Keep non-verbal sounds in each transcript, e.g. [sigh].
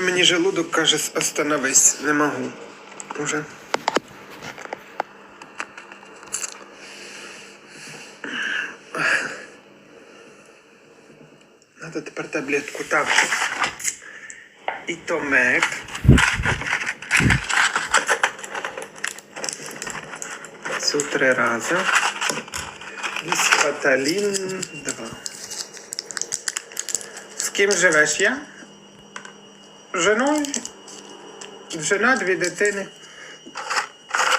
Мені желудок каже, остановись, не можу. Уже. Надо тепер таблетку. Так. І томек. Цю три рази. І спаталін два. З ким живеш я? Женою. Жена, дві дитини.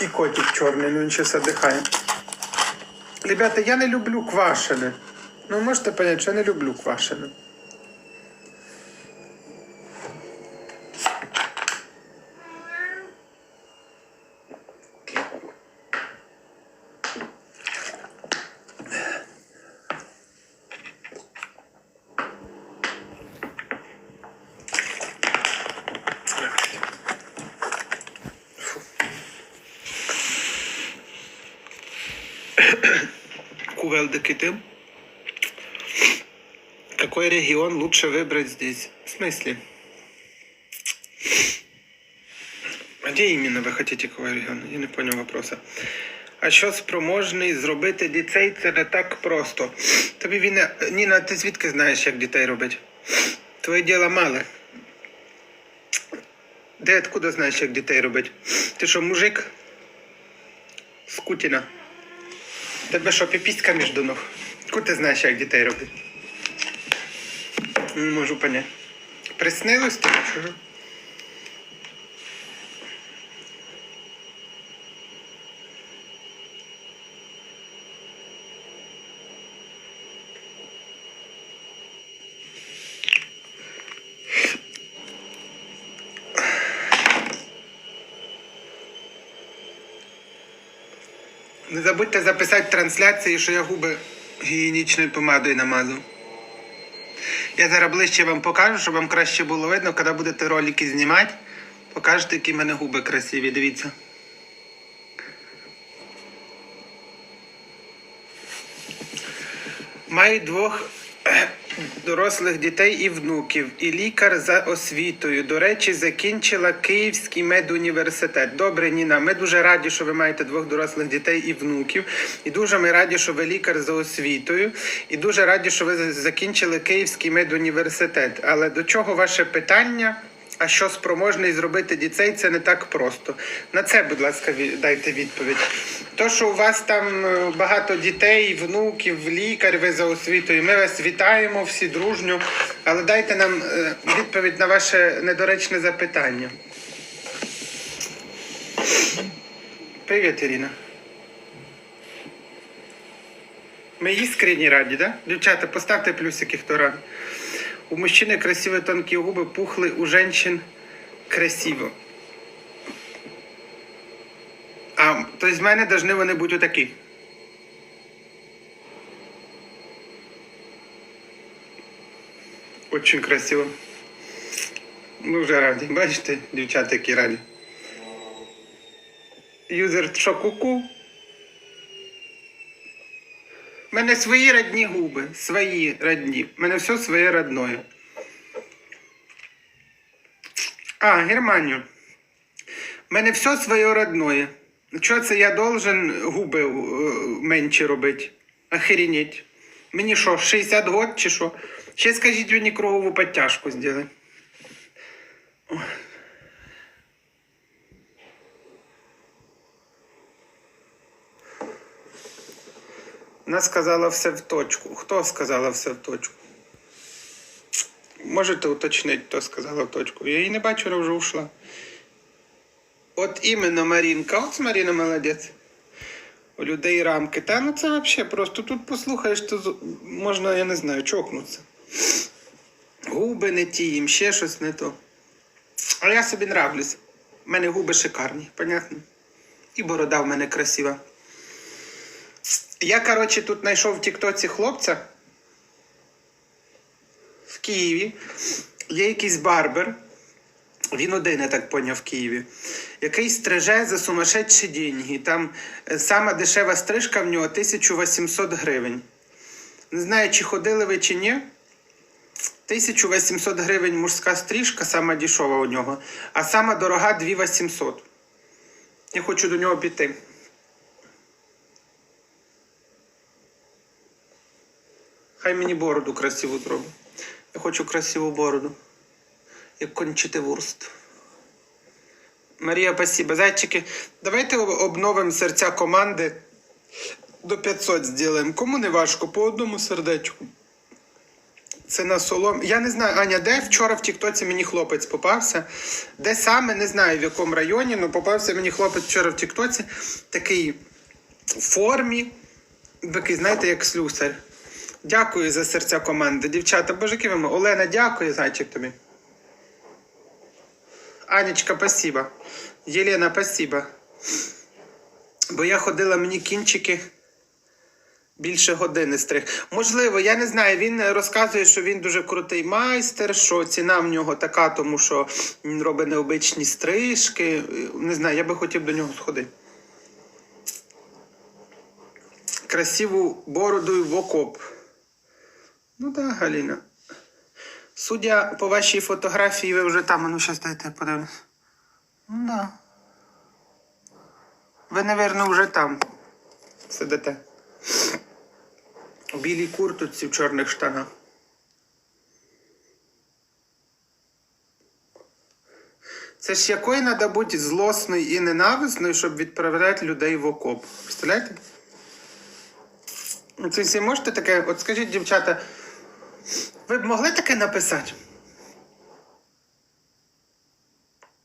І котик чорний, ну він ще задихає. Ребята, я не люблю квашене. Ну, можете понять, що я не люблю квашене. [coughs] Кувелдики ты? Какой регион лучше выбрать здесь? В смысле? А де іменно ви хотите какой регіон? Я не понял вопроса. А що спроможний зробити дітей, це не так просто. Тобі Віна, Ніна, ти звідки знаєш, як дітей робить? Твоє діло мале. Де откуда знаєш, як дітей робить? Ти що, мужик? З Кутіна. Тебе що, піпістка між до ног? Куди ти знаєш, як дітей робить? Не можу поняти. Приснилось тобі чого? Не забудьте записати трансляції, що я губи гігієнічною помадою намазав. Я зараз ближче вам покажу, щоб вам краще було видно, коли будете ролики знімати. Покажете, які в мене губи красиві, дивіться. Маю двох дорослих дітей і внуків, і лікар за освітою. До речі, закінчила Київський медуніверситет. Добре, Ніна. Ми дуже раді, що ви маєте двох дорослих дітей і внуків. І дуже ми раді, що ви лікар за освітою. І дуже раді, що ви закінчили Київський медуніверситет. Але до чого ваше питання? А що спроможний зробити дітей, це не так просто. На це, будь ласка, дайте відповідь. То, що у вас там е, багато дітей, внуків, лікар, ви за освітою, ми вас вітаємо всі дружньо, але дайте нам е, відповідь на ваше недоречне запитання. Привіт, Ірина. Ми іскренні раді, да? Дівчата, поставте плюсики, хто радий. У мужчины красивые тонкие губы, пухлые, у женщин красиво. А, то есть в мене должны вони бути отакі. Очень красиво. Ну, вже раді. Бачите, дівчата, які раді. Юзер що мене свої родні губи, свої родні. У мене все своє родное. А, Германію. У мене все своє родное. Чого це я должен губи е, менші робити? Охренеть. Мені що, 60 год чи що? Ще скажіть мені кругову підтяжку зробити. Вона сказала все в точку. Хто сказала все в точку? Можете уточнити, хто сказала в точку. Я її не бачу, вона вже ушла. От іменно Марінка. От Маріна молодець. У людей рамки. Та ну це взагалі просто тут послухаєш, то можна, я не знаю, чокнутися. Губи не ті, їм ще щось не то. А я собі нравлюсь. У мене губи шикарні, понятно? І борода в мене красива. Я, коротше, тут знайшов в Тіктоці хлопця в Києві. Є якийсь барбер. Він один, я так поняв, в Києві, який стриже за сумасшедші деньги. Там е, сама дешева стрижка в нього 1800 гривень. Не знаю, чи ходили ви чи ні. 1800 гривень мужська стрижка, сама дешева у нього, а сама дорога 2800. Я хочу до нього піти. Хай мені бороду красиву зробить. Я хочу красиву бороду. Як кончити вурст. Марія, спасибо. Зайчики, давайте обновимо серця команди. До 500 зробимо. Кому не важко, по одному сердечку. Це на солом. Я не знаю, Аня, де вчора в Тіктоці мені хлопець попався. Де саме, не знаю в якому районі, але попався мені хлопець вчора в Тіктоці. Такий в формі. Такий, знаєте, як слюсар. Дякую за серця команди. Дівчата, божики ви ми. Олена, дякую, зайчик тобі. Анечка, спасибо. Єлена, спасибо. Бо я ходила, мені кінчики більше години стриг. Можливо, я не знаю. Він розказує, що він дуже крутий майстер, що ціна в нього така, тому що він робить необичні стрижки. Не знаю, я би хотів до нього сходити. Красиву бороду в окоп. Ну так, да, Галіна. Судя по вашій фотографії, ви вже там, ну щас дайте подивлюсь. Ну да. Ви, напевно, вже там сидите. У білій курточці в чорних штанах. Це ж якою треба бути злосною і ненависною, щоб відправляти людей в окоп. Представляєте? Це всі можете таке, от скажіть, дівчата, ви б могли таке написати?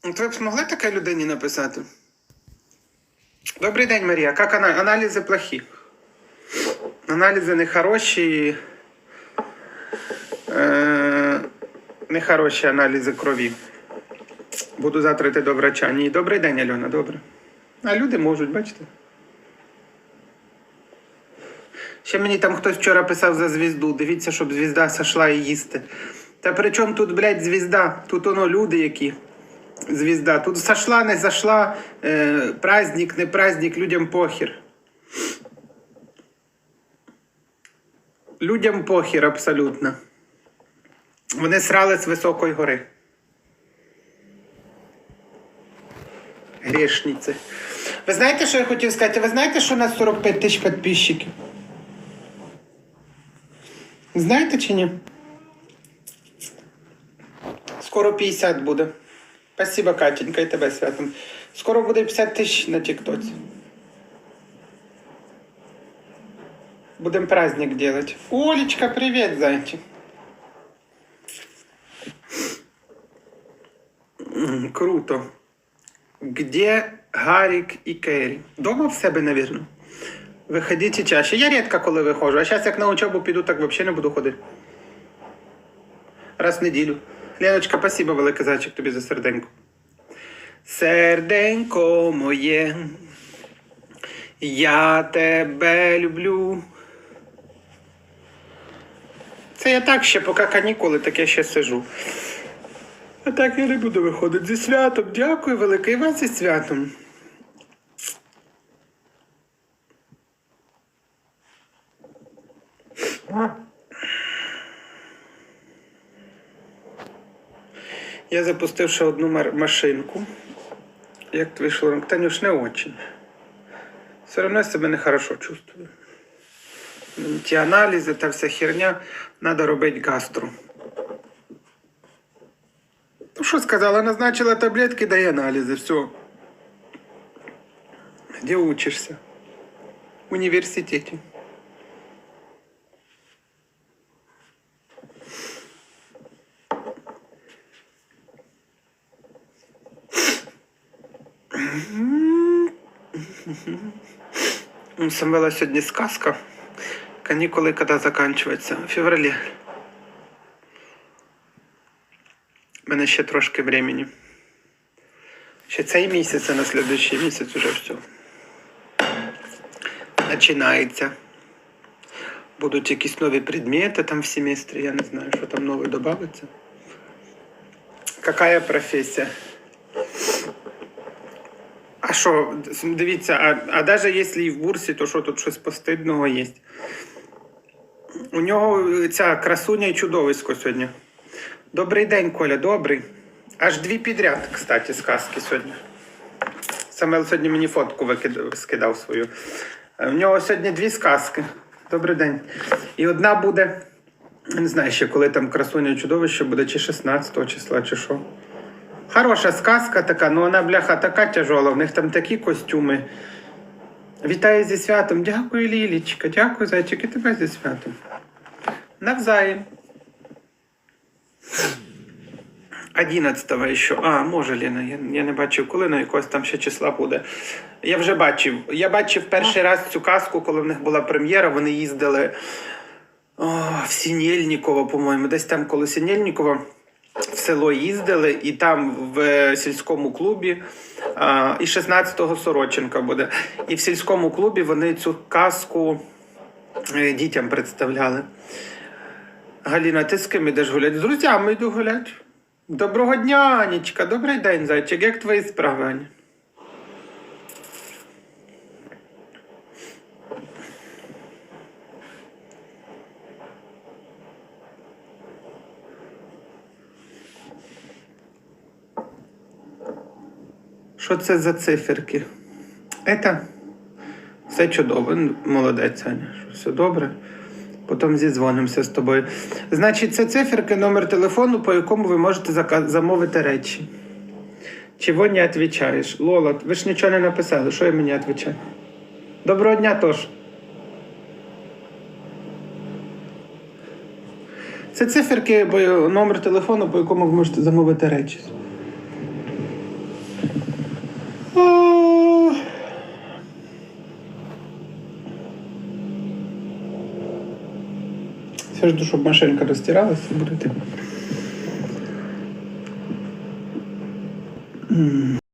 Ви б змогли таке людині написати? Добрий день, Марія. Як ана- аналізи плохі? Аналізи нехороші. Е, нехороші аналізи крові. Буду завтра йти до врача. Ні, добрий день, Альона, добре. А люди можуть, бачите? Ще мені там хтось вчора писав за звізду. Дивіться, щоб звізда сошла і їсти. Та при чому тут, блядь, звізда? Тут воно люди які. Звізда. Тут сошла, не зашла, е, праздник, не праздник, людям похір. Людям похір абсолютно. Вони срали з високої гори. Грешниці. Ви знаєте, що я хотів сказати? Ви знаєте, що у нас 45 тисяч підписчиків? Знаєте чи ні? Скоро 50 буде. Спасибо, Катенька, і тебе святом. Скоро буде 50 тисяч на Тіктоці. Будем праздник делать. Олечка, привет, зайчик. Круто. Где Гарик и Керри? Дома в себе, наверное. Виходите чаще. Я рідко коли виходжу, а зараз як на учебу піду, так взагалі не буду ходити. Раз в неділю. Леночка, спасибо велике зайчик тобі за серденько. Серденько моє, я тебе люблю. Це я так ще, поки канікули, так я ще сижу. А так я не буду виходити зі святом. Дякую велике і вас зі святом. Я запустив ще одну машинку. Як вийшло ранок? Танюш, не очень. Все одно я себе нехорошо чувствую. Ті аналізи та вся херня, треба робити гастру. Ну що сказала, назначила таблетки, дай аналізи, все. Де учишся? В університеті. Самвела сьогодні сказка. Канікули коли закінчуються? В февралі. У мене ще трошки времени. Ще цей місяць, а на слідуючий місяць уже все. Починається. Будуть якісь нові предмети там в семестрі, я не знаю, що там нове додається. Какая професія? А що, дивіться, а, а навіть якщо і в бурсі, то що тут щось постидного є? У нього ця красуня і чудовисько сьогодні. Добрий день, Коля, добрий. Аж дві підряд, кстати, сказки сьогодні. Самел сьогодні мені фотку викид... скидав свою. Е, В нього сьогодні дві сказки. Добрий день. І одна буде, не знаю ще, коли там красуня і чудовище буде, чи 16 числа, чи що. Хороша сказка така, ну вона, бляха, така тяжола, в них там такі костюми. Вітаю зі святом. Дякую, Лілічка. Дякую, зайчик, і тебе зі святом. Навзаєм. 11 еще. А, може, Ліна, я, я не бачив, коли на якогось там ще числа буде. Я вже бачив. Я бачив перший раз цю казку, коли в них була прем'єра. Вони їздили о, в Сінєльніково, по-моєму, десь там коло Сінєльнікова. В село їздили, і там в е, сільському клубі, і 16-го Сороченка буде. І в сільському клубі вони цю казку е, дітям представляли. Галіна, ти з ким ідеш гуляти? З друзями йду гуляти. Доброго дня, Анічка. Добрий день, зайчик. Як твої справи, Аня? Що це за циферки? Это все чудово. Молодець, Аня. що Все добре. Потім зідзвонимося з тобою. Значить, це циферки, номер телефону, по якому ви можете замовити речі. Чого не відповідаєш? Лола, ви ж нічого не написали, що я мені відповідаю? Доброго дня, тож. Це циферки, номер телефону, по якому ви можете замовити речі. Все жду, щоб машинка розтиралася, будете.